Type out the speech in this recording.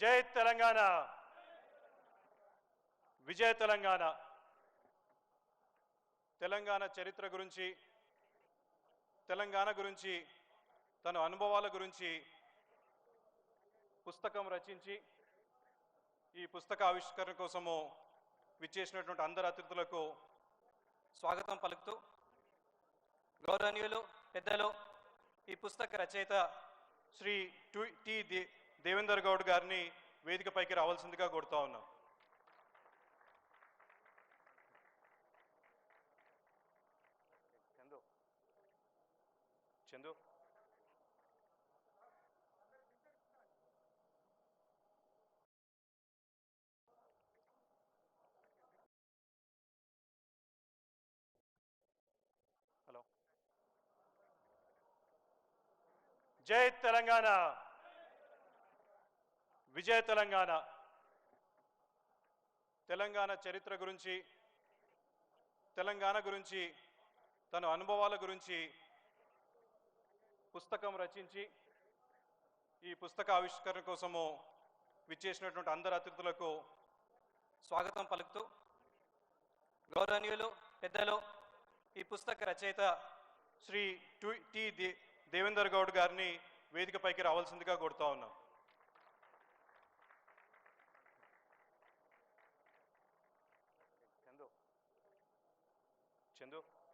జై తెలంగాణ. విజయ తెలంగాణ. తెలంగాణ చరిత్ర గురించి తెలంగాణ గురించి తన అనుభవాల గురించి పుస్తకం రచించి ఈ పుస్తక ఆవిష్కరణ కోసము విచ్చేసినటువంటి అందరు అతిథులకు స్వాగతం పలుకుతూ గౌరవనీయులు పెద్దలు ఈ పుస్తక రచయిత శ్రీ టు- టి దే- దేవేందర్ గౌడ్ గారిని వేదికపైకి రావాల్సిందిగా కోరుతా ఉన్నాం. చందు. చందు. హలో. జై తెలంగాణ. విజయ తెలంగాణ. తెలంగాణ చరిత్ర గురించి తెలంగాణ గురించి తన అనుభవాల గురించి పుస్తకం రచించి ఈ పుస్తక ఆవిష్కరణ కోసము విచ్చేసినటువంటి అందరు అతిథులకు స్వాగతం పలుకుతూ గౌరవనీయులు పెద్దలు ఈ పుస్తక రచయిత శ్రీ టి దే- దేవేందర్ గౌడ్ గారిని వేదికపైకి రావాల్సిందిగా కోరుతా ఉన్నాం. చందు చందు